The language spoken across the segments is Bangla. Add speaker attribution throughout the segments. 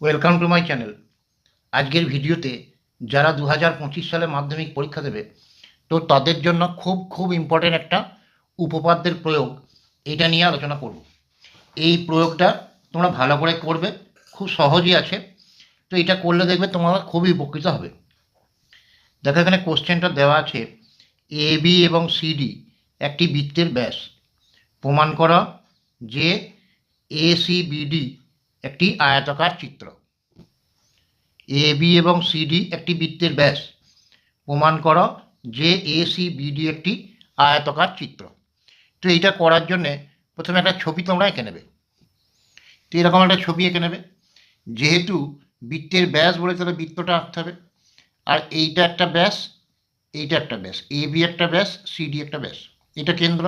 Speaker 1: ওয়েলকাম টু মাই চ্যানেল আজকের ভিডিওতে যারা দু হাজার পঁচিশ সালে মাধ্যমিক পরীক্ষা দেবে, তো তাদের জন্য খুব খুব ইম্পর্টেন্ট একটা উপপাদ্যের প্রয়োগ এটা নিয়ে আলোচনা করব। এই প্রয়োগটা তোমরা ভালো করে করবে, খুব সহজই আছে। তো এটা করলে দেখবে তোমরা খুবই উপকৃত হবে। দেখো এখানে কোশ্চেনটা দেওয়া আছে এ বি এবং সিডি একটি বৃত্তের ব্যাস। প্রমাণ করা যে এ সি বিডি একটি আয়তাকার চিত্র। এ বি এবং সিডি একটি বৃত্তের ব্যাস। প্রমাণ করো যে এ সি বিডি একটি আয়তাকার চিত্র। তো এইটা করার জন্যে প্রথমে একটা ছবি তোমরা এঁকে নেবে। তো এরকম একটা ছবি এঁকে নেবে। যেহেতু বৃত্তের ব্যাস বলে তাহলে বৃত্তটা আঁকতে হবে। আর এইটা একটা ব্যাস, এইটা একটা ব্যাস। এ বি একটা ব্যাস সিডি একটা ব্যাস। এটা কেন্দ্র।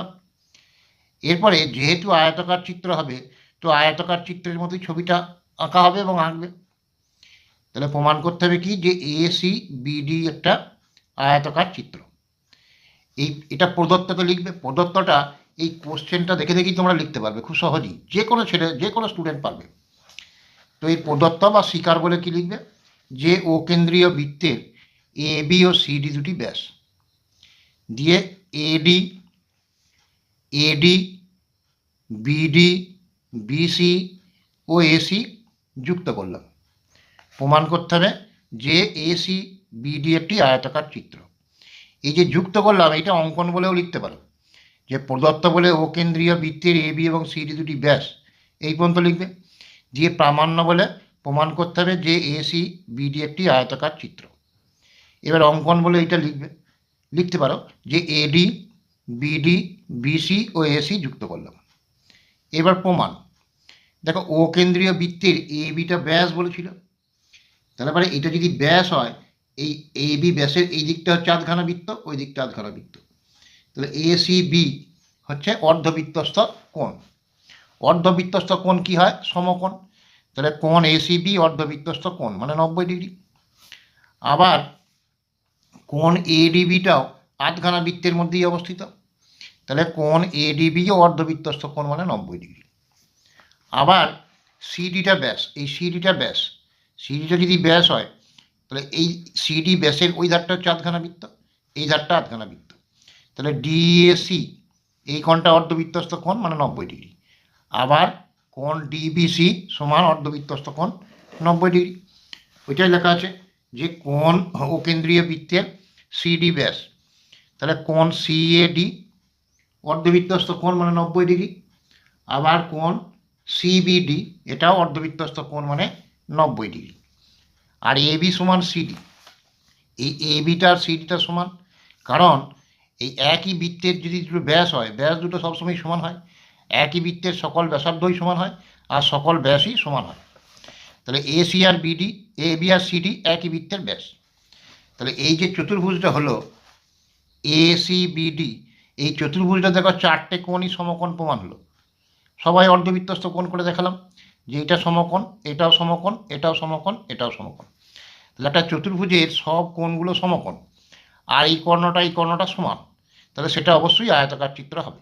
Speaker 1: এরপরে যেহেতু আয়তাকার চিত্র হবে তো আয়তাকার চিত্রের মতোই ছবিটা আঁকা হবে এবং আঁকবে। তাহলে প্রমাণ করতে হবে কি যে এ সি বিডি একটা আয়তাকার চিত্র। এই, এটা প্রদত্তকে লিখবে। প্রদত্তটা এই কোশ্চেনটা দেখে দেখেই তোমরা লিখতে পারবে খুব সহজেই। যে কোনো ছেলে, যে কোনো স্টুডেন্ট পারবে। তো এই প্রদত্ত বা শিকার বলে কি লিখবে? যে ও কেন্দ্রীয় বৃত্তের এ বি ও সিডি দুটি ব্যাস। দিয়ে এডি এডি বিডি বিসি ও এসি যুক্ত করলাম। প্রমাণ করতে হবে যে এসি বিডি একটি আয়তাকার চিত্র। এই যে যুক্ত করলাম এটা অঙ্কন বলেও লিখতে পারো। যে প্রদত্ত বলে ও কেন্দ্রীয় বৃত্তের বি এবং সিডি দুটি ব্যাস, এই পর্যন্ত লিখবে। দিয়ে প্রামাণ্য বলে প্রমাণ করতে হবে যে এসি বিডি একটি আয়তাকার চিত্র। এবার অঙ্কন বলে এটা লিখবে। লিখতে পারো যে এডি বিডি বিসি ও এসি যুক্ত করলাম। এবার প্রমাণ। দেখো ও কেন্দ্রীয় বৃত্তের এ বিটা ব্যাস বলেছিল। তাহলে পরে এটা যদি ব্যাস হয়, এই এ বি ব্যাসের এই দিকটা হচ্ছে আধখানা বৃত্ত, ওই দিকটা আধখানা বৃত্ত। তাহলে এ সি বি হচ্ছে অর্ধবৃত্তস্থ কোণ। অর্ধবৃত্তস্থ কোণ কি হয়? সমকোণ। তাহলে কোণ এ সি বি অর্ধবৃত্তস্থ কোণ মানে নব্বই ডিগ্রি। আবার কোণ এ এডিবিটাও আধখানা বৃত্তের মধ্যেই অবস্থিত। তাহলে কোণ এডিবিও অর্ধবৃত্তস্থ কোণ মানে নব্বই ডিগ্রি। আবার সিডিটা ব্যাস, এই সিডিটা ব্যাস সিডিটা যদি ব্যাস হয়, তাহলে এই সিডি ব্যাসের ওই ধারটা হচ্ছে আধখানা বৃত্ত, এই ধারটা আধখানা বৃত্ত। তাহলে ডিএসি এই কোণটা অর্ধবৃত্তস্থ কোণ মানে নব্বই ডিগ্রি। আবার কোণ ডিবিসি সমান অর্ধবৃত্তস্থ কোণ নব্বই ডিগ্রি। ওইটাই লেখা আছে যে কোণ ও কেন্দ্রীয় বৃত্তের সিডি ব্যাস। তাহলে কোণ সিএডি অর্ধবৃত্তস্থ কোণ মানে নব্বই ডিগ্রি, আবার কোণ সিবিডি এটাও অর্ধবৃত্তস্থ কোণ মানে নব্বই ডিগ্রি। আর এবি সমান সিডি এই এবিটা আর সিডিটা সমান, কারণ এই একই বৃত্তের যদি দুটো ব্যাস হয়, ব্যাস দুটো সবসময় সমান হয়, একই বৃত্তের সকল ব্যাসার্ধই সমান হয়, আর সকল ব্যাসই সমান হয়। তাহলে এসি আর বিডি এ বি আর সিডি একই বৃত্তের ব্যাস। তাহলে এই যে চতুর্ভুজটা হলো এ সি বিডি এই চতুর্ভুজটা দেখো চারটে কোণই সমকোণ প্রমাণ হলো। সবাই অর্ধবৃত্তস্থ কোণ করে দেখালাম যে এটা সমকোণ, এটাও সমকোণ এটাও সমকোণ এটাও সমকোণ। তাহলে একটা চতুর্ভুজের সব কোণগুলো সমকোণ আর এই কর্ণটা এই কর্ণটা সমান। তাহলে সেটা অবশ্যই আয়তাকার চিত্র হবে।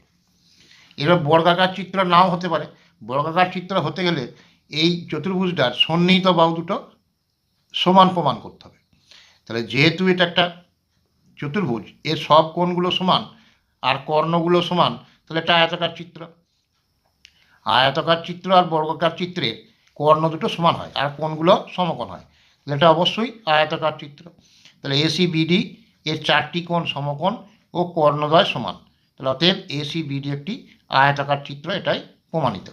Speaker 1: এবার বর্গাকার চিত্র নাও হতে পারে। বর্গাকার চিত্র হতে গেলে এই চতুর্ভুজটার সন্নিহিত বাহু দুটো সমান প্রমাণ করতে হবে। তাহলে যেহেতু এটা একটা চতুর্ভুজ, এর সব কোণগুলো সমান আর কর্ণগুলো সমান, তাহলে এটা আয়তাকার চিত্র। আয়তাকার চিত্র আর বর্গাকার চিত্রে কর্ণ দুটো সমান হয়, আর কোনগুলো সমকোণ হয়। তাহলে এটা অবশ্যই আয়তাকার চিত্র। তাহলে এসি বিডি এর চারটি কোণ সমকোণ ও কর্ণদয় সমান। তাহলে অতএব এসি বিডি একটি আয়তাকার চিত্র, এটাই প্রমাণিত।